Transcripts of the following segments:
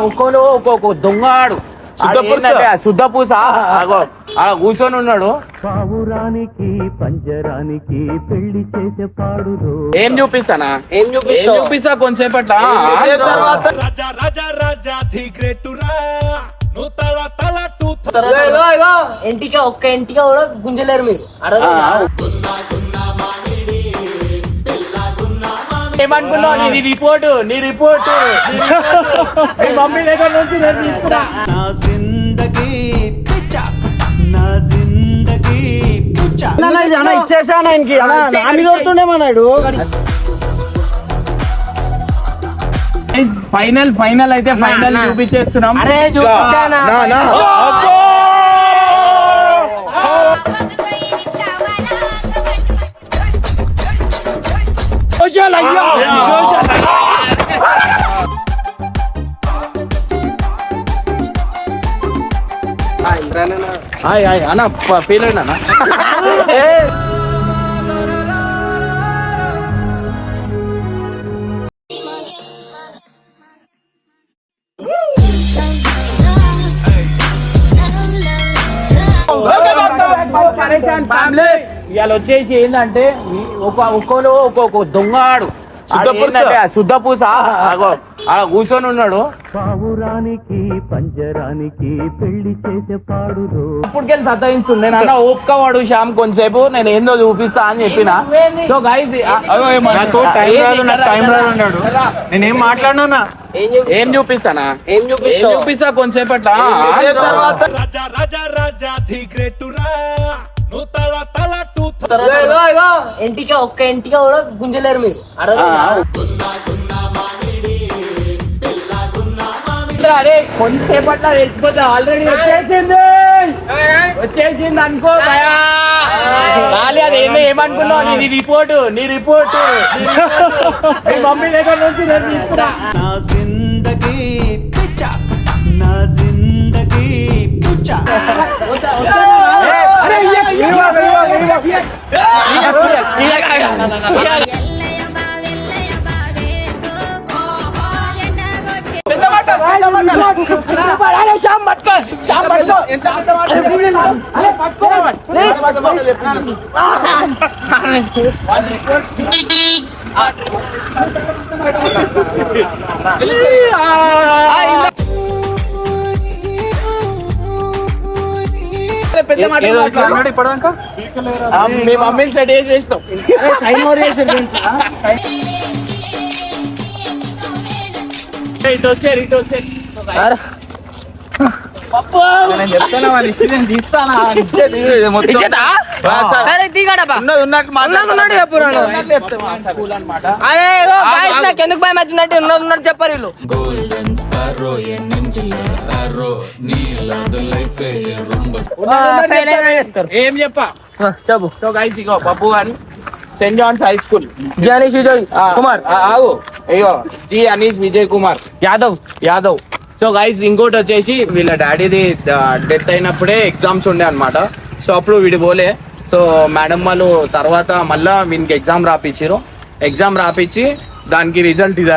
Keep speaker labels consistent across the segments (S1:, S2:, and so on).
S1: ఒక్కోలు ఒక్కొక్క.
S2: శుద్ధపూస
S1: అగో అలా కూర్చొని ఉన్నాడు.
S3: పావురానికి పంజరానికి పెళ్ళి చేసే పాడుదో
S1: ఏం చూపిస్తానా?
S4: ఏం
S1: చూపిస్తా కొంచెంసేపట్ల
S2: తర్వాత
S5: రాజా రాజా రాజా నువ్వు తల టూ.
S4: ఇంటికి ఒక్క ఇంటికి కూడా గుంజలేరు మీరు?
S1: ఏమనుకున్నావు? నీ రిపోర్ట్ నీ రిపోర్ట్ మీ మమ్మీ దగ్గర నుంచి నేను తీసుకున్నా.
S5: నా జిందగీ పిచ్చా. నా జిందగీ పిచ్చా.
S4: అన్న, ఇది అన్న ఇచ్చేసాను ఆయనకి? అన్న కొడుతుండేమన్నాడు
S1: ఫైనల్ ఫైనల్ అయితే ఫైనల్. చూపించేస్తున్నాం.
S4: అరే చూపించానా?
S1: హాయ్ హాయ్ అన్న ఫీల్ అయినా ఇవాళ వచ్చేసి ఏంటంటే ఒక ఒక్కోలు ఒక్కొక్క దొంగాడు
S2: శుద్ధపూస.
S1: శుద్ధపూస అగో అలా కూర్చొని ఉన్నాడు.
S3: పావురానికి పంజరానికి పెళ్ళి చేసే
S1: నేను అన్న ఓపుకోవాడు శ్యామ్ కొంతసేపు నేను ఏందో చూపిస్తా అని చెప్పిన. సో గైస్
S2: అగో ఏమన్నా? నాకు టైం రాదు నాకు టైం రాదు అన్నాడు. నేనేం మాట్లాడినా
S4: ఏం
S1: చూపిస్తానా?
S4: ఏం
S1: చూపిస్తా కొంతసేపట్ల
S2: తర్వాత?
S5: రాజా రాజా రాజా ధీ గ్రేటురా
S4: ఇంటికి ఒక్క ఇంటికి కూడా గుంజలేరు మీరు?
S1: అరే కొంతసేపట్ల వెళ్ళిపోతే ఆల్రెడీ వచ్చేసింది. వచ్చేసింది అనుకో. ఖాళీ అది ఏందో ఏమనుకున్నావు? నీ రిపోర్ట్ నీ రిపోర్ట్ మీ మమ్మీ దగ్గర నుంచి నేను తీసుకున్నా.
S5: నా జిందగీ పిచ్చా. నా జిందగీ పిచ్చా.
S1: అరే, ఇయ్య, ఇయ్య, ఇయ్య, ఇయ్య. అరే, శ్యామ్ పట్టుకో, శ్యామ్ పట్టుకో. అరే, పట్టుకో.
S2: ఇప్పటిదాకా?
S1: ఆ, మీ మమ్మీని సెట్ ఇటు వచ్చారు ఇటు వచ్చారు?
S2: ఆ.
S4: సరే దిగాడబ్బా
S2: ఉన్నది ఉన్నట్టు
S4: ఉన్నది ఉన్నట్టు
S1: అనమాట
S4: అవుతుందంటే ఉన్నది ఉన్నట్టు చెప్పారు వీళ్ళు fail అయినా చెప్తారు.
S1: ఏం చెప్పా?
S4: ఆ, చెప్పు.
S1: సో గైస్ ఇగో Pappu garu saint John's high school
S4: Johnny Vijay Kumar.
S1: ఆగు. అయ్యో G Anish Vijay Kumar.
S4: Yadav.
S1: Yadav. So guys ఇంకోటి వచ్చేసి వీళ్ళ డాడీది డెత్ అయినప్పుడే ఎగ్జామ్స్ ఉండే అన్నమాట. సో అప్పుడు వీడి పోలే. సో మేడం వాళ్ళు తర్వాత మళ్ళా వీనికి ఎగ్జామ్ రాపిచ్చిరు ఎగ్జామ్ రాపిచ్చి దానికి రిజల్ట్ ఇది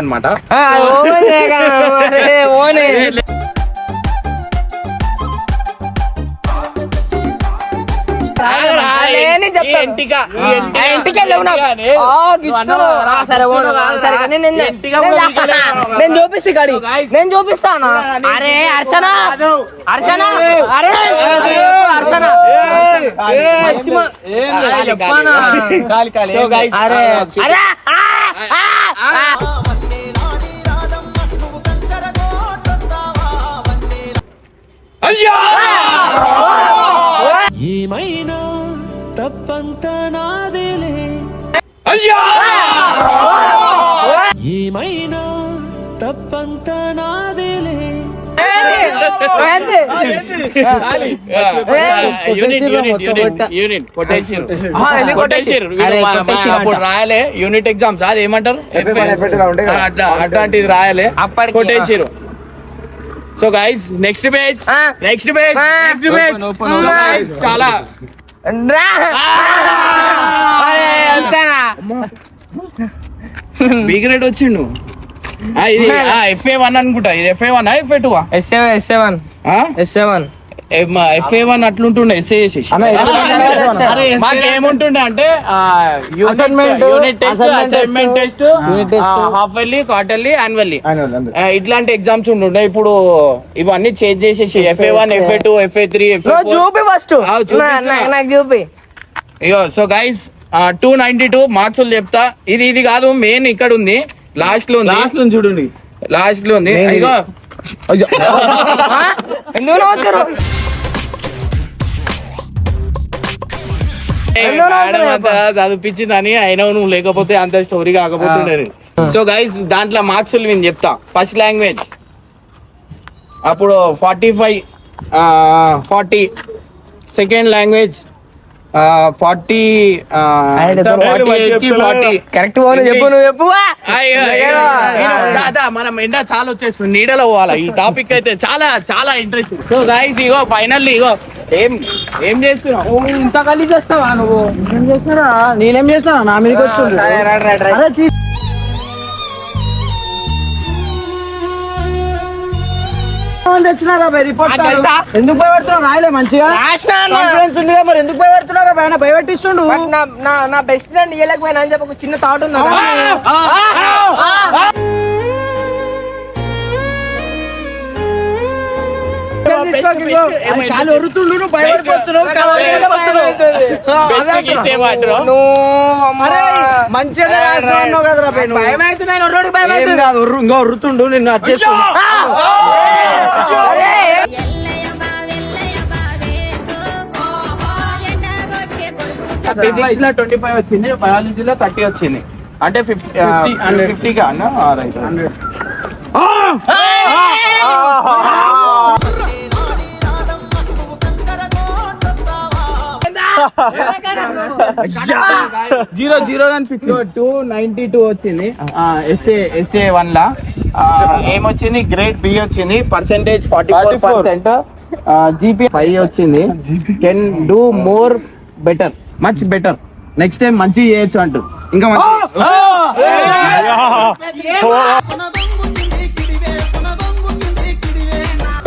S4: నేను- చూపిస్తా కాడి నేను చూపిస్తాను? అరే అర్చన. అర్చన. అరే అర్చన. అరే. అరే.
S1: అయ్యా!
S5: ఏమైనా
S4: కొట్టేసిర్రు
S1: అప్పుడు
S4: అంట.
S1: రాయలే. యూనిట్ ఎగ్జామ్స్ అది ఏమంటారు? అట్లాంటిది రాయలే.
S4: అప్పటికి,
S1: కొట్టేసిర్రు. So guys next page. Next page. Next page. చాలా
S4: రా. అరే, అంతేనా?
S1: బీ గ్రేడ్ వచ్చిండు ఇది ఎఫ్ఏ వన్ అనుకుంటా. ఇది FA one FA two
S4: S seven S seven S seven
S1: FA one అట్లుంటుండే SA చేసేసి. మాకేముంటుండే అంటే unit test assignment test. Half yearly quarterly annually ఇట్లాంటి ఎగ్జామ్స్ ఉంటుండే. ఇప్పుడు ఇవన్నీ చేంజ్ చేసేసి FA one FA two FA three FA
S4: చూపి ఫస్ట్ చూపి
S1: ఇగో so guys two ninety two marks చెప్తా. ఇది ఇది కాదు మెయిన్ ఇక్కడ ఉంది. లాస్ట్లో ఉంది.
S2: లాస్ట్ నుంచి చూడండి.
S1: లాస్ట్లో ఉంది.
S4: ఎందుకు
S1: చదివించిందని అయినా నువ్వు లేకపోతే అంత స్టోరీ కాకపోతుండేది. సో గైస్ దాంట్లో మార్క్స్ నేను చెప్తా. ఫస్ట్ లాంగ్వేజ్ అప్పుడు forty five forty second language forty
S4: correct చెప్పు నువ్వు చెప్పు.
S1: దాదా మనం ఎండ చాలా వచ్చేస్తుంది. నీడలో పోవాలా? ఈ టాపిక్ అయితే చాలా చాలా ఇంట్రెస్ట్ సో గైస్ ఇగో ఏం ఏం చేస్తున్నావు?
S4: ఇంత కలిసి చేస్తావా నువ్వు?
S2: ఏం నేనేం చేస్తానా నా మీదకి వచ్చింది తెచ్చినారా రిపోర్ట్? ఎందుకు భయపెడుతున్నారు రాయలే మంచిగా. కాన్ఫిడెన్స్ ఉందిగా మరి ఎందుకు భయపెడుతున్నారా పైన భయపెట్టిస్తుండు
S4: నా నా నా బెస్ట్ ఫ్రెండ్ ఇవ్వలేకపోయినా అని చెప్పి ఒక చిన్న థాట్ ఉంది
S2: మంచిగా రాసినావు కదరా.
S4: భయం భయం
S2: కాదు ఇంకా నిన్ను
S1: ఫిజిక్స్లో ట్వంటీ ఫైవ్ వచ్చింది బయాలజీలో థర్టీ వచ్చింది. అంటే ఫిఫ్టీ ఫిఫ్టీగా అన్న రైట్.
S2: జీరో జీరో అనిపించింది
S1: టూ నైన్టీ టూ వచ్చింది. ఎస్ఏ ఎస్ఏ వన్ లా. ఏమొచ్చింది గ్రేడ్ బి వచ్చింది. Percentage forty four
S2: 44.
S1: Percent GP five వచ్చింది. Can do more better much better next time మంచి చేయొచ్చు అంటూ
S2: ఇంకా మంచి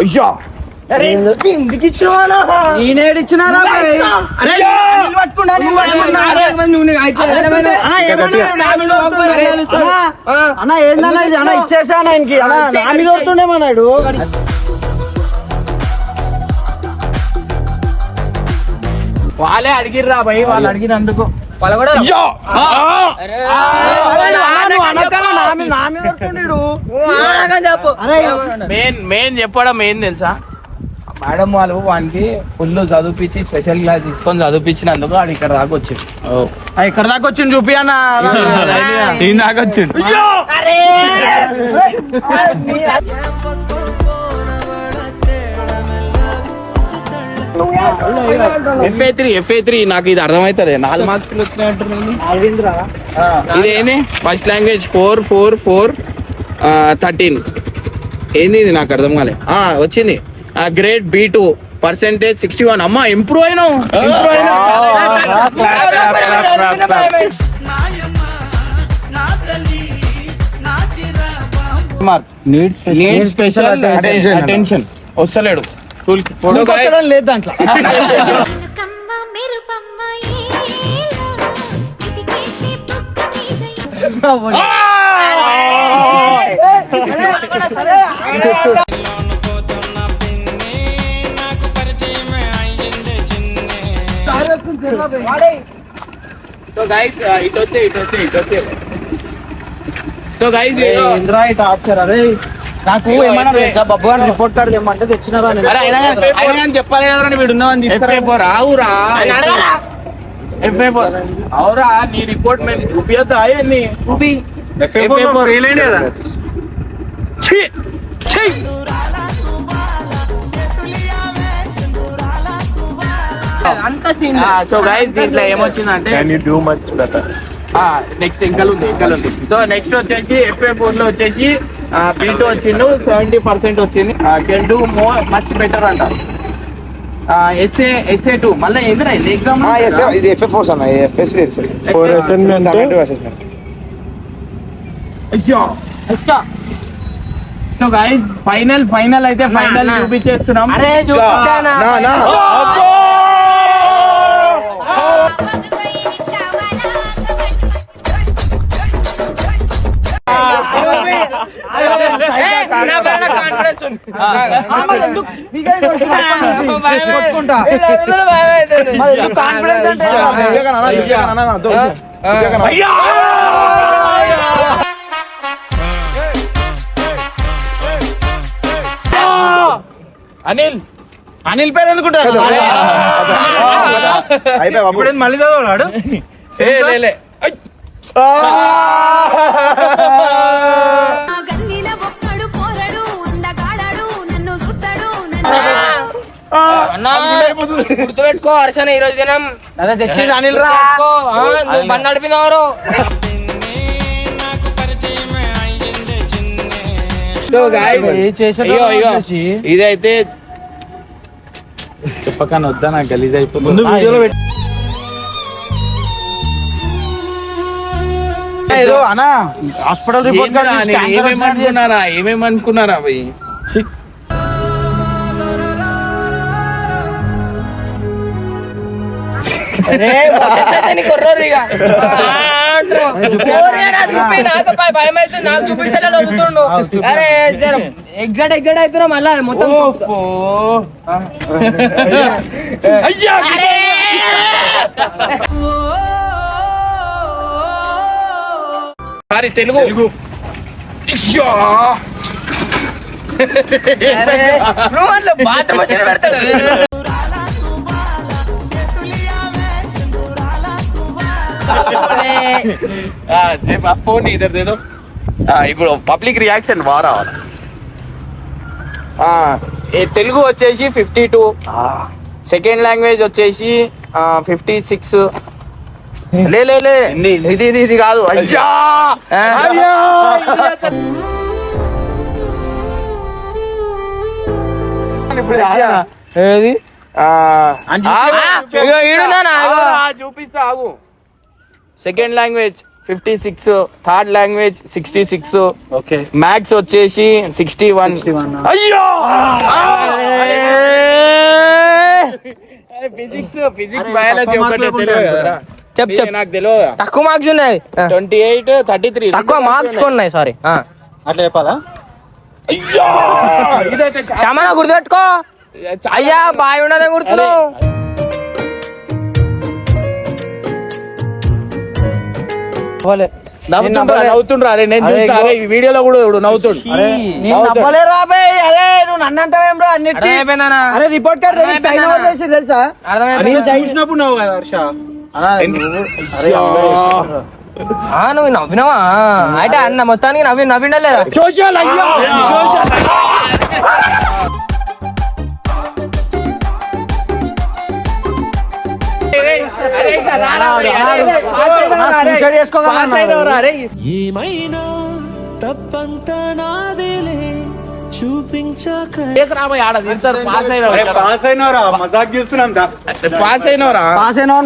S1: అయ్యా!
S2: అన్నా, ఏందన్నా ఇది అన్న ఇచ్చేసా ఆయనకి? అన్నా నా మీద కొడుతుండేమన్నాడు
S1: వాళ్ళే అడిగిర్రా భయ్ వాళ్ళు అడిగినందుకు. మెయిన్ చెప్పడం ఏం తెలుసా? మేడం వాళ్ళు వానికి ఫుల్ చదివిపించి స్పెషల్ క్లాస్ తీసుకొని చదివిపించినందుకు వాడు ఇక్కడ దాకా వచ్చింది
S2: ఆ, ఇక్కడ దాకా వచ్చింది చూపి అన్న.
S1: దీని దాకా వచ్చిండు. ఎఫ్ఏ త్రీ ఎఫ్ఏ త్రీ నాకు ఇది అర్థమవుతుంది నాలుగు మార్క్స్ వచ్చినాయంటారు ఇది ఏంది first language four four four thirteen ఏంది ఇది? నాకు అర్థం కాలే. ఆ, grade B two percentage sixty one అమ్మా ఇంప్రూవ్ అయినావు ఇంప్రూవ్ నీడ్ స్పెషల్ అటెన్షన్ వస్తలేడు స్కూల్
S2: లేదు దాంట్లో
S1: సో గైస్ ఇటు వచ్చే ఇటు వచ్చే ఇటు వచ్చే సో గైస్
S2: ఇంద్రా ఇటు ఆప్షన్ అరే నాకు ఏమన్నా. తెలుసా? బబ్బు గారు రిపోర్ట్ కార్డు తెమ్మంటే తెచ్చినారా
S1: అయినా కానీ-
S2: చెప్పాలి కదా వీడు
S1: ఆవురా. FA four. అవురా నీ రిపోర్ట్ మేము చూపియద్దా ఏంది? ఎఫ్ఏ ఫోర్ ఛీ! ఛీ! సో గైస్ దీంట్లో ఏమొచ్చిందంటే నెక్స్ట్ ఇంకా ఉంది ఉంది. సో నెక్స్ట్ వచ్చేసి ఎఫ్ఏ ఫోర్లో వచ్చేసి బీ టూ వచ్చిండు సెవెంటీ పర్సెంట్ వచ్చింది. Can do more much better అంట. ఎస్ఏ ఎస్ఏ టూ మళ్ళీ ఎదురా ఎగ్జామ్
S2: ఇది ఎఫ్ఏ ఫోర్స్ అన్న ఎఫ్ఎస్
S1: Four
S2: అసైన్మెంట్
S1: అయ్యో సో గైస్ ఫైనల్ ఫైనల్ అయితే ఫైనల్
S4: నా.
S1: చూపించేస్తున్నాం.
S4: అరే చూపించానా? కాన్ఫిడెన్స్ ఉంది.
S2: కొట్టుకుంటా కాన్ఫిడెన్స్ అంటే
S1: అనిల్.
S2: అనిల్ పేరు ఎందుకుంటారు?
S6: అయిపోయి మళ్ళీ చదవనాడు
S1: ఏ, లే,
S4: గుర్తుపెట్టుకో హర్షణ ఈ రోజు దినం.
S2: అదే తెచ్చింది అనిల్ రా.
S4: పెట్టుకో. ఆ, నువ్వు బండి నడిపినవారు.
S1: ఇదైతే
S6: చెప్పకన్నా వద్దా? నాకు గలీజ్ అయిపోతుంది. ముందు వీడియోలో పెట్టి ఏదో అన్నా హాస్పిటల్ రిపోర్ట్
S1: ఏందిరా అని ఏమేమి
S4: కొర్రోరు ఇక. భయ- నాకు వదులుతుండు అరే అవుతున్నా మళ్ళా మొత్తం!
S1: సారీ తెలుగు.
S4: బాత్రూమ్ వచ్చిన పెడతాడు.
S1: ఫోన్ ఇప్పుడు పబ్లిక్ రియాక్షన్ ఆ, ఏ తెలుగు వచ్చేసి ఫిఫ్టీ టూ. సెకండ్ లాంగ్వేజ్ వచ్చేసి ఫిఫ్టీ సిక్స్ లే లే లే. ఇది ఇది ఇది కాదు. అయ్యా!
S4: ఏది?
S1: చూపిస్తా ఆగు. Second language fifty six third language sixty six
S6: okay
S1: maths వచ్చేసి సిక్స్టీ వన్
S6: 61.
S1: అయ్యో ఫిజిక్స్ ఫిజిక్స్ బయాలజీ
S6: తక్కువ
S1: ఒకటే తెలియదు
S4: చెప్ చెప్.
S1: నాకు తెలియదు?
S4: తక్కువ మార్క్స్ ఉన్నాయి.
S1: ట్వంటీ ఎయిట్ థర్టీ త్రీ
S4: తక్కువ మార్క్స్ ఉన్నాయి. సారీ
S6: అట్లా చెప్పాలా?
S1: అయ్యో!
S4: క్షమణ గుర్తుపెట్టుకో. అయ్యా బాయ్ ఉండనే గుర్తున్నావు.
S1: నవ్వుతుండ్రా అరే నేను
S2: అరే,
S1: చూసిన
S2: ఇగో.
S1: అరే ఈ వీడియోలో కూడా ఇప్పుడు నవ్వుతుండు?
S2: బే అరే నువ్వు నన్ను? అంటావేం రా అరే రిపోర్ట్ కార్డ్ తెలియదు సైన్ ఎవరు చేసి తెలుసా?
S6: చూసినప్పుడు నువ్వు కదా హర్ష.
S4: ఆ, నువ్వు నవ్వినావా? అయితే అన్న మొత్తానికి నవ్వి నవ్విండలేదా?
S1: సోషల్ అయ్యో!
S3: ఏమైనా తప్పంతా నాదేలే చూపించాక
S1: పాస్ అయినవరా.
S6: పాస్ అయినవరా మజాక్ చేస్తున్నాం
S1: పాస్ అయినవరా
S2: పాస్ అయినా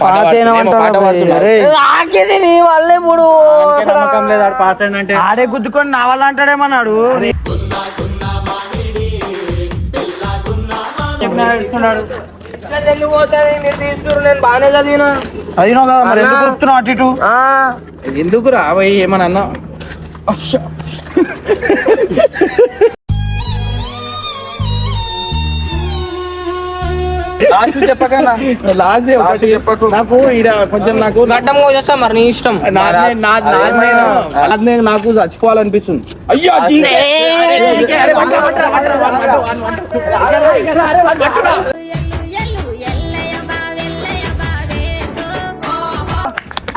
S2: పాస్ అంటారా
S4: నీ వల్లే ఇప్పుడు
S6: దానికే నమ్మకం లేదు పాస్ అయినంటే.
S2: ఆడే గుద్దుకొని నా వల్ల అంటాడేమన్నాడు? నువ్వు కదా మరి ఎందుకు. గుర్తున్నావు అటు ఇటు?
S4: ఆ,
S1: ఎందుకు రా భయ్ ఏమన్నా అన్నా?
S6: లాస్ట్ చెప్పకన్నా
S1: లాస్ట్ ఒకటి చెప్పకు నాకు కొంచెం నాకు
S4: గడ్డం కోసేస్తా మరి నీ ఇష్టం
S1: నేను- నాకు చచ్చిపోవాలనిపిస్తుంది అయ్యో
S2: అది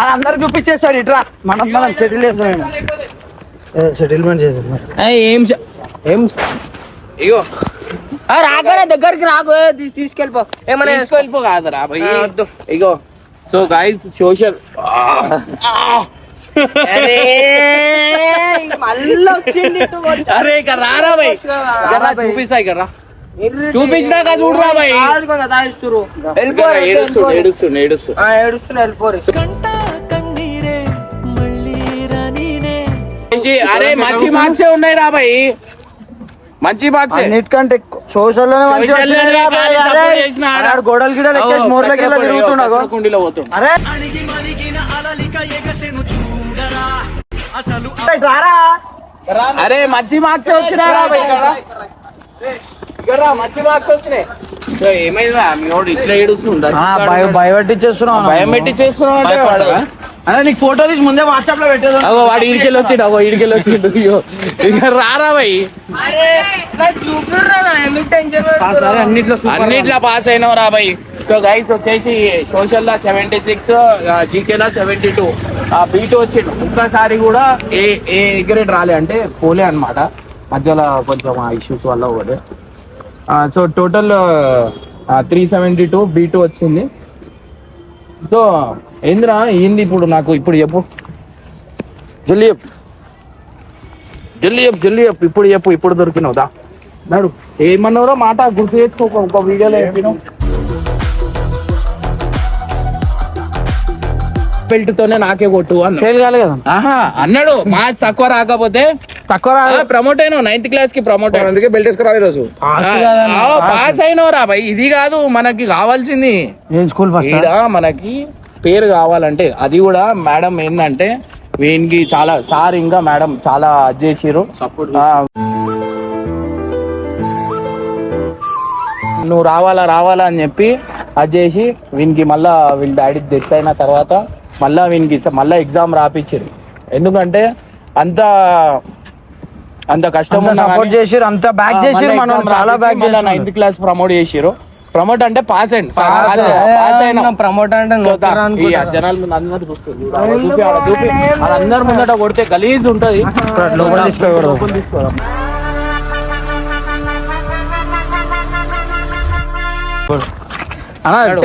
S2: అందరు చూపించేస్తాడు ఇట్రా మనం మనం సెటిల్ చేస్తాం సెటిల్మెంట్ చేసాం
S4: ఏం ఏం
S1: ఇగో
S4: ఆ, రాకనే దగ్గరికి రాకు తీసుకెళ్ళిపో. ఏమన్నా
S1: తీసుకెళ్ళిపో కాదురా భయ్. ఇగో సో గాయస్ సోషల్ అరే, ఇక రారా భయ్. చూపిస్తా ఇక రా. చూపించినాక చూడరా భయ్. ఏడుస్తుండు ఏడుస్తుండు
S4: ఏడుస్తున్నా వెళ్ళిపోరు
S3: కంట కన్నీరే మళ్ళీ రానీనే.
S1: చేసి, అరే మంచి మార్క్సే ఉన్నాయి రా భయ్. మంచి మార్క్సే
S2: అన్నిటికంటే
S1: సోషల్లోనే. ఆడ
S2: గోడలు గిడలు ఎక్కేసి మోర్లకి
S1: కుండీలో, పోతుండు.
S5: అసలు
S1: అరే మంచి మార్క్స్ వచ్చినారా భయ్
S2: ఆ, భయ- భయపెట్టించేస్తున్నావు
S1: భయం పెట్టి చేస్తున్నావు అంటే వాడు.
S2: నీకు ఫోటో తీసి ముందే వాట్సాప్లో పెట్టేది?
S1: అగో వాడు ఇడికెళ్ళి వచ్చిండు అగో ఇడికెళ్ళి వచ్చిండు. అయ్యో. ఇక రారా భయ్?
S4: ఎందుకు టెన్షన్
S2: సరే అన్నిట్లో సూపర్
S1: అన్నిట్లో పాస్ అయినావు రా భయ్. సో గైస్ వచ్చేసి సోషల్ లా సెవెంటీ సిక్స్ జీకే లా సెవెంటీ టూ బీట్ వచ్చిండు. ఒక్కసారి కూడా ఏ ఏ గ్రేడ్ రాలే. అంటే పోలే అన్నమాట. మధ్యలో కొంచెం ఆ ఇష్యూస్ వల్ల పోలే. So total three seventy two B two వచ్చింది. సో ఏందిరా ఏంది ఇప్పుడు నాకు ఇప్పుడు చెప్పు. జల్లి చెప్పు. జల్లి చెప్పు జల్లి చెప్పు. ఇప్పుడు చెప్పు ఇప్పుడు దొరికినావు దా. నాడు ఏమన్నారో మాట గుర్తు చేసుకో ఒక- ఒక వీడియోలో చెప్పినావు. బెల్ట్ తోనే నాకే కొట్టు అన్న.
S2: ఫెయిల్ కాలే కదా.
S1: ఆహా అన్నాడు. మార్క్స్ తక్కువ రాకపోతే
S2: తక్కువ
S1: ప్రమోట్ అయినావు. నైన్త్ క్లాస్కి ప్రమోట్ అయినా
S6: అందుకే బెల్ట్ వేసుకురావు ఈరోజు.
S1: పాస్ అయినావు రా భయ్. ఇది కాదు మనకి కావాల్సింది.
S2: ఏం స్కూల్ ఫస్ట్
S1: ఈడ మనకి పేరు కావాలంటే అది కూడా మేడం ఏంటంటే వీనికి చాలా సార్ ఇంకా మేడం చాలా అది చేసిర్రు. ఆ, నువ్వు రావాలా రావాలా అని చెప్పి అది చేసి వీనికి మళ్ళా వీళ్ళ డాడీ డెత్ అయిన తర్వాత మళ్ళా వీనికి మళ్ళా ఎగ్జామ్ రాపిచ్చారు. ఎందుకంటే అంత అంత కష్టం
S2: సపోర్ట్ చేసిరు అంత బ్యాక్ చేసిరు మనం చాలా బ్యాక్ చేసిరు
S1: నైన్త్ క్లాస్ ప్రమోట్ చేసిరు ప్రమోట్ అంటే పాస్ అండ్. పాస్ అయినా
S4: ప్రమోట్ అంటే.
S1: జనాల ముందు అందరూ చూపి, అందరి ముందట కొడితే గలీజ్ ఉంటది.
S2: లోపల తీసుకోకూడదు.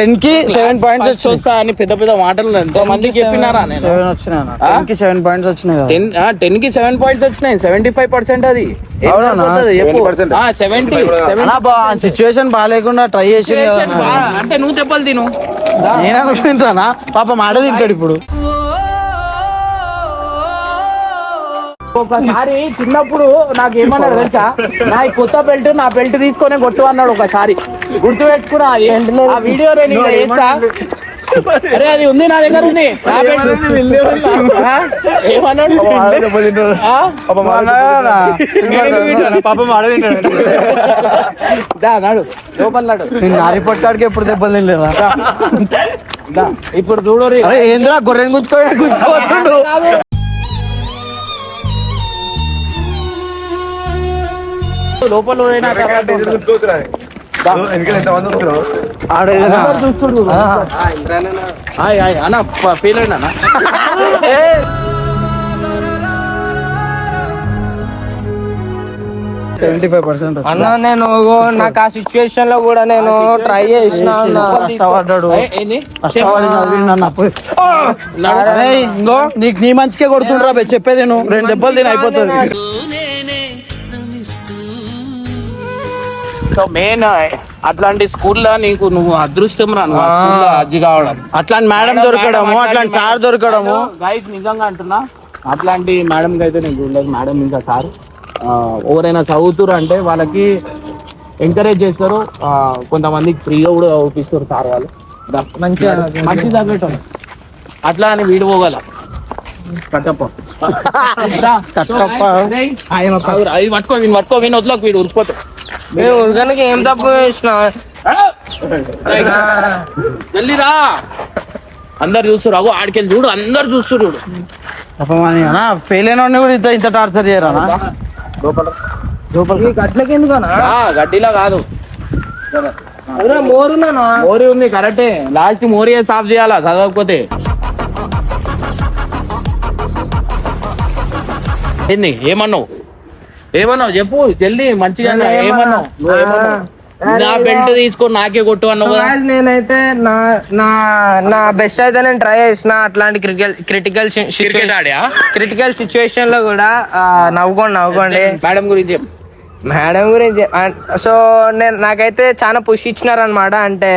S2: టెన్కి సెవెన్ పాయింట్స్
S1: వస్తా అని పెద్ద పెద్ద మాటలు ఎంతో మందికి చెప్పినారా నేను?
S2: సెవెన్ వచ్చినాయి? టెన్కి సెవెన్ పాయింట్స్ వచ్చినాయి
S1: టెన్ టెన్కి సెవెన్ పాయింట్స్ వచ్చినాయి. సెవెంటీ ఫైవ్ పర్సెంట్ అది. ఏం
S2: అవునా?
S1: సరిపోతుంది? చెప్పు.
S6: 70%.
S1: సెవెంటీ
S2: అన్న బా సిచ్యువేషన్ బాగాలేకుండా ట్రై చేసి
S1: అంటే నువ్వు దెబ్బలు తిను.
S2: నేను పాప మాట తింటాడు ఇప్పుడు.
S1: ఒకసారి చిన్నప్పుడు నాకు ఏమన్నాడు తెలుసా? నా ఈ కొత్త బెల్ట్ నా బెల్ట్ తీసుకొని కొట్టు అన్నాడు ఒకసారి. గుర్తు పెట్టుకున్నా ఆ వీడియో నేను చేస్తా. అరే అది ఉంది నా దగ్గర ఉంది. నా? ఏమన్నాడు? దా నాడు లోపల నాడు
S2: నేను నారి పట్టాడికి ఎప్పుడు దెబ్బలు తినలేదా.
S1: ఇప్పుడు చూడు రే.
S2: అరే ఏంద్రా గొర్రెని గుంజుకో గుంజుకోవచ్చుండు
S1: ఆయ్, అన్న ఫీల్ అయినా అన్న?
S2: సెవెంటీ ఫైవ్ పర్సెంట్
S4: అన్న నేను నాకు ఆ సిచ్యువేషన్లో కూడా నేను ట్రై చేసిన అన్న.
S2: కష్టపడ్డాడు. నీకు నీ మంచికే కొడుతుండ్రా బే చెప్పేది నువ్వు రెండు దెబ్బలు తిని అయిపోతుంది.
S1: సో మెయిన్ అట్లాంటి స్కూల్లో నీకు నువ్వు అదృష్టం రా నువ్వు ఆ స్కూల్లో అజ్జి కావడం.
S2: అట్లాంటి మేడం దొరకడము అట్లాంటి సార్ దొరకడము.
S1: గైస్ నిజంగా అంటున్నా అట్లాంటి మేడం అయితే నేను చూడలేదు మేడం ఇంకా సార్. ఎవరైనా చదువుతురు అంటే వాళ్ళకి ఎంకరేజ్ చేస్తారు. కొంతమందికి ఫ్రీగా కూడా చూపిస్తారు సార్ వాళ్ళు. మంచి తగ్గటం అట్లా అని వీడు పోగల కట్టప్ప. రా.
S2: కట్టప్ప.
S1: రేయ్, ఆగురా, ఇది పట్టుకో వీని పట్టుకో వీని వదిలోకి వీడు ఉరిపోతాడు
S4: నేను ఉరగానికి ఏం తప్పు చేసిన?
S1: అందరు చూస్తారు అగో ఆడికెళ్ళి చూడు. అందరు చూస్తారు చూడు.
S2: ఫెయిల్ అయిన కూడా ఇంత ఇంత టార్చర్ చేయరా
S1: గడ్డిలా కాదు.
S4: మోరునా
S1: మోరీ ఉంది కరెక్టే. లాస్ట్ మోరీ సాఫ్ చేయాలా చదవకపోతే? ఏంది ఏమన్నావు? ఏమన్నావు? చెప్పు జల్దీ మంచిగా ఏమన్నావు? నువ్వు ఏమన్నావు? నా బెల్ట్ తీసుకొని నాకే కొట్టు అన్నావు కదా.
S4: నేనైతే నా నా నా బెస్ట్ అయితే నేను ట్రై చేసిన అట్లాంటి క్రిటికల్ క్రిటికల్
S1: క్రికెట్ ఆడా?
S4: క్రిటికల్ సిచ్యువేషన్లో కూడా ఆ, నవ్వుకోండి నవ్వుకోండి.
S1: మేడం గురించి చెప్పు.
S4: మేడం గురించి సో నేను నాకైతే చాలా పుష్ ఇచ్చినారు అనమాట అంటే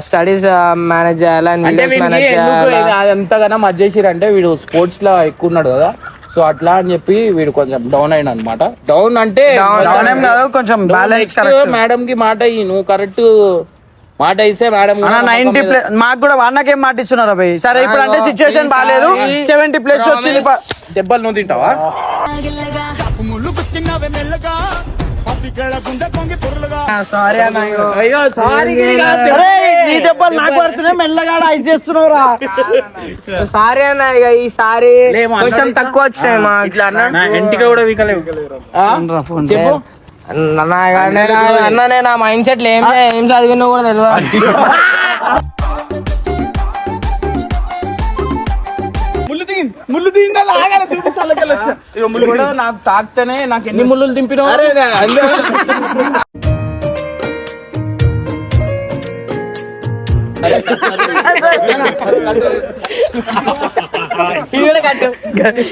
S4: స్టడీస్ మేనేజ్ చేయాలని
S1: అంటే వీడికి ఎందుకు ఇది అదంతగానో మధ్య అంటే వీడు స్పోర్ట్స్లో ఎక్కువ ఉన్నాడు కదా. సో అట్లా అని చెప్పి వీడు కొంచెం డౌన్ అయిన అనమాట డౌన్ అంటే
S2: డౌన్ ఏం కాదు కొంచెం బ్యాలెన్స్
S1: మేడం కి మాట ఇయ్యి నువ్వు కరెక్ట్ మాట ఇస్తే మేడం
S2: అన్న నైన్టీ ప్లస్ మాకు కూడా అన్నకేం మాట ఇస్తున్నారు అబ్బాయి సరే ఇప్పుడు అంటే సిచ్యువేషన్ బాగాలేదు సెవెంటీ ప్లస్ వచ్చింది
S1: దెబ్బలు నువ్వు తింటావా?
S4: సారీ.
S1: అయ్యో సారీ
S2: నీ దెబ్బలు నాకు పడుతున్నాయి మెల్లగా ఐస్ చేస్తున్నావురా.
S4: సారీ అన్న ఇక ఈసారి
S1: లేమో
S4: కొంచెం తక్కువ వచ్చాయి మా
S1: ఇట్లా అన్నా?
S6: ఇంటికి కూడా వీకలేవు.
S1: చెప్పు.
S4: అన్న నేను అన్న నేను ఆ మైండ్ సెట్ ఏం ఏం చదివినా కూడా తెలియదు
S2: ముళ్ళు దిగింది ముళ్ళు
S1: నాకు తాకితేనే నాకు ఎన్ని ముళ్ళు దింపినావు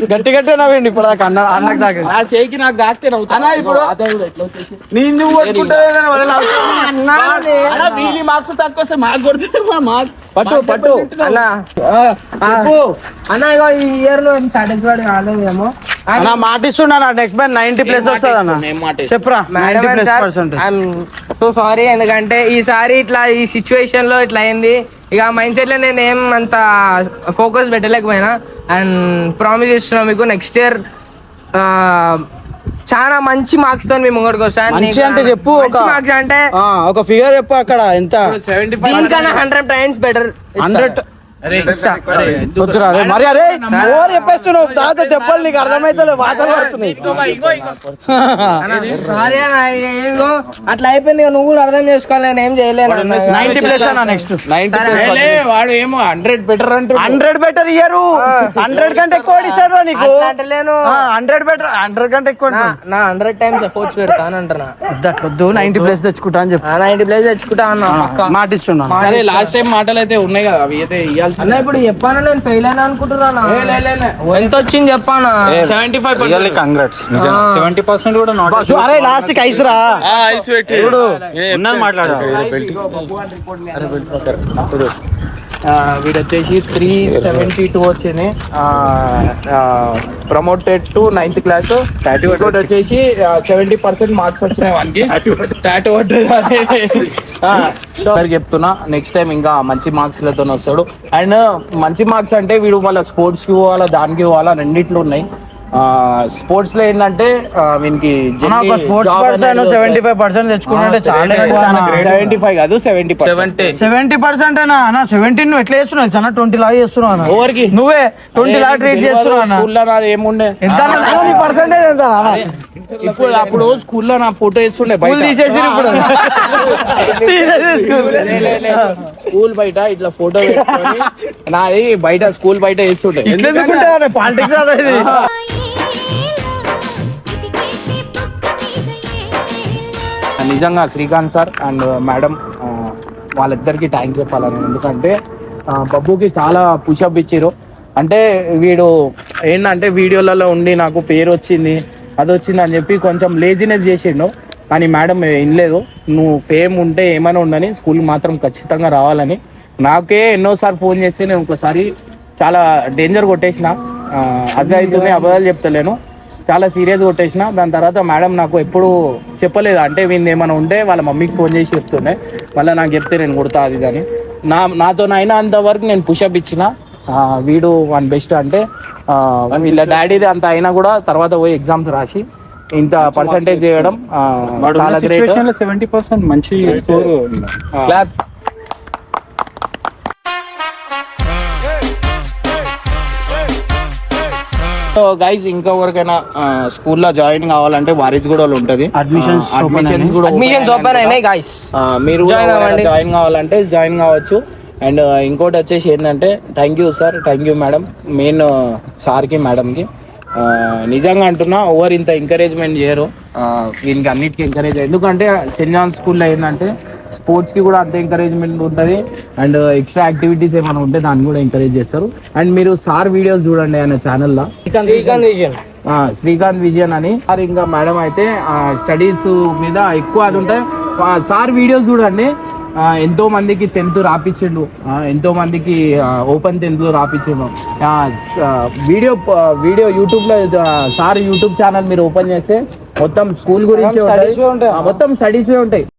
S2: గట్టి గట్టి నవ్వండి ఇప్పుడు దాకా అన్న అన్నకు దాకా
S1: ఆ చేయికి నాకు తాకితే
S2: అన్నా, ఇప్పుడు- నేను నువ్వు వీళ్ళి మార్క్స్ తక్కువ వస్తే మాకు కొడుతుంది మాకు
S1: పట్టు పట్టు
S4: అన్న అన్న ఇగో ఈ ఇయర్లో సాటిస్ఫైడ్ కాలేదేమో?
S2: అన్న మాట ఇస్తున్నా నెక్స్ట్ మ్యాచ్ నైన్టీ ప్లస్ వస్తుంది అన్న చెప్పురా ninety plus percent
S4: so sorry ఎందుకంటే ఈసారి ఇట్లా ఈ సిచ్యువేషన్లో ఇట్లా అయింది. ఇక మైండ్ సెట్లో నేను ఏం అంత ఫోకస్ పెట్టలేకపోయినా. అండ్ ప్రామిస్ ఇస్తున్నా మీకు నెక్స్ట్ ఇయర్ చాలా మంచి మార్క్స్తో మీ ముంగడికి వస్తాను
S2: మంచి అంటే చెప్పు ఒక
S4: మార్క్స్ అంటే
S2: ఒక ఫిగర్ చెప్పు అక్కడ ఎంత?
S1: సెవెంటీ
S4: దీనికన్నా హండ్రెడ్ టైమ్స్ బెటర్
S2: హండ్రెడ్ వద్దురా రే మరి అరే ఓవర్ చెప్పేస్తున్నావు? తాత దెబ్బలు నీకు అర్థమైతే వాతలు పడుతున్నాయి.
S4: అట్లా అయిపోయింది నువ్వు కూడా అర్థం చేసుకోవాలి నేను ఏం చేయలేను.
S2: నైన్టీ ప్లస్ అన్న నెక్స్ట్
S1: వాడు ఏమో హండ్రెడ్ బెటర్ అంటే
S2: హండ్రెడ్ బెటర్ ఇయ్యరు. హండ్రెడ్ కంటే ఎక్కువ ఇస్తారా నీకు.
S4: అంటలేను.
S2: హండ్రెడ్ బెటర్ హండ్రెడ్ కంటే ఎక్కువ
S4: నా- నా హండ్రెడ్ టైమ్స్ ఎఫోర్ట్స్ పెడతాను అంటున్నా.
S2: అట్లా వద్దు నైన్టీ ప్లస్ తెచ్చుకుంటా అని చెప్పు.
S4: నైన్టీ ప్లేస్ తెచ్చుకుంటా అన్న.
S2: మాట ఇస్తున్నా
S1: లాస్ట్ టైం మాటలు అయితే ఉన్నాయి కదా అవి అయితే ఇవ్వాల్సి
S4: అన్న ఇప్పుడు చెప్పాను నేను ఫెయిల్ అయినా అనుకుంటున్నానా? ఎంత వచ్చింది చెప్పానా?
S1: Seventy five
S6: congrats seventy percent కూడా నాట్
S2: అరే లాస్ట్కి ఐస్ రా.
S6: ఐస్ పెట్టి. ఉన్నది మాట్లాడు.
S1: వీడు వచ్చేసి త్రీ సెవెంటీ టూ వచ్చింది. ప్రమోటెడ్ టు నైన్త్ క్లాస్ ఇంకోటి వచ్చేసి సెవెంటీ పర్సెంట్ మార్క్స్ వచ్చినాయి వానికి. టాటూ సార్ చెప్తున్నా. నెక్స్ట్ టైం ఇంకా మంచి మార్క్స్లతో వస్తాడు. అండ్ మంచి మార్క్స్ అంటే వీడు మళ్ళీ స్పోర్ట్స్కి పోవాలా దానికి పోవాలా రెండిట్లో ఉన్నాయి. స్పోర్ట్స్లో ఏంటంటే వీనికి
S2: sports person seventy five percent తెచ్చుకుంటే చాలా
S1: సెవెంటీ ఫైవ్ కాదు సెవెంటీ సెవెంటీ
S2: సెవెంటీ పర్సెంట్ అన్న. అన్న సెవెంటీ నువ్వు ఎట్లా చేస్తున్నావు చాలా ట్వంటీ లాగా చేస్తున్నావు అన్న.
S1: ఓవర్కి
S2: నువ్వే ట్వంటీ లాగా ట్రీట్ చేస్తున్నావు
S1: స్కూల్లో నాది ఏముండే?
S2: ఎంత పర్సెంటేజ్ ఎంత అన్న?
S1: ఇప్పుడు అప్పుడు స్కూల్లో నా ఫోటో ఇస్తుండే
S2: స్కూల్
S1: బయట.
S2: తీసేసి ఇప్పుడు. స్కూల్.
S1: లే, లే, లే. స్కూల్ బయట ఇట్లా ఫోటో నాది బయట స్కూల్ బయట ఇస్తుండే
S2: పాలిటిక్స్
S1: నిజంగా శ్రీకాంత్ సార్ అండ్ మేడం వాళ్ళిద్దరికి థ్యాంక్స్ చెప్పాలని ఎందుకంటే బబ్బుకి చాలా పుషప్ ఇచ్చారు అంటే వీడు ఏంటంటే వీడియోలలో ఉండి నాకు పేరు వచ్చింది అది వచ్చింది అని చెప్పి కొంచెం లేజినెస్ చేసిండు. కానీ మేడం వినలేదు నువ్వు ఫేమ్ ఉంటే ఏమైనా ఉండని స్కూల్ మాత్రం ఖచ్చితంగా రావాలని. నాకే ఎన్నోసార్లు ఫోన్ చేస్తే నేను ఒకసారి చాలా డేంజర్ కొట్టేసిన. ఆ, అబద్ధాలు చెప్తలేను. చాలా సీరియస్ కొట్టేసిన. దాని తర్వాత మేడం నాకు ఎప్పుడు చెప్పలేదు? అంటే వీళ్ళు ఏమైనా ఉంటే వాళ్ళ మమ్మీకి ఫోన్ చేసి చెప్తుండే. మళ్ళీ నాకు చెప్తే నేను కొడతా అది కానీ నా నాతో అయినా అంతవరకు నేను పుషప్ ఇచ్చిన. ఆ, వీడు వన్ బెస్ట్ అంటే ఆ, వీళ్ళ డాడీది అంత అయినా కూడా తర్వాత పోయి ఎగ్జామ్స్ రాసి ఇంత పర్సంటేజ్ చేయడం ఆ, చాలా గ్రేట్
S6: సెవెంటీ పర్సెంట్ మంచి
S1: సో గైజ్ ఇంకా ఎవరికైనా స్కూల్లో జాయిన్ కావాలంటే వారిజ్గూడ ఉంటది. అడ్మిషన్స్. కూడా
S4: అడ్మిషన్స్ ఓపెన్ అయినాయి
S1: మీరు. జాయిన్ కావాలంటే జాయిన్ కావచ్చు. అండ్ ఇంకోటి వచ్చేసి ఏంటంటే thank you sir thank you madam main సార్కి మేడంకి నిజంగా అంటున్నా ఓవర్ ఇంత ఎంకరేజ్మెంట్ చేయరు. ఆ, దీనికి అన్నిటికీ ఎంకరేజ్ ఎందుకంటే సెంట్ జాన్ స్కూల్లో ఏంటంటే స్పోర్ట్స్కి కూడా అంత ఎంకరేజ్మెంట్ ఉంటుంది. అండ్ ఎక్స్ట్రా యాక్టివిటీస్ ఏమైనా ఉంటే దాన్ని కూడా ఎంకరేజ్ చేస్తారు. అండ్ మీరు సార్ వీడియోస్ చూడండి ఆయన ఛానల్లో
S4: శ్రీకాంత్ విజన్
S1: ఆ, శ్రీకాంత్ విజయన్ అని. సార్ ఇంకా మేడం అయితే స్టడీస్ మీద ఎక్కువ అది ఉంటాయి సార్ వీడియోస్ చూడండి. ఎంతో మందికి టెన్త్ రాపిచ్చిండు. ఆ, ఎంతో మందికి ఓపెన్ టెన్త్లో రాపిచ్చిండు. ఆ, ఆ, వీడియో వీడియో యూట్యూబ్లో ఆ, సార్ యూట్యూబ్ ఛానల్ మీరు ఓపెన్ చేస్తే మొత్తం స్కూల్ గురించి. మొత్తం స్టడీస్ ఉంటాయి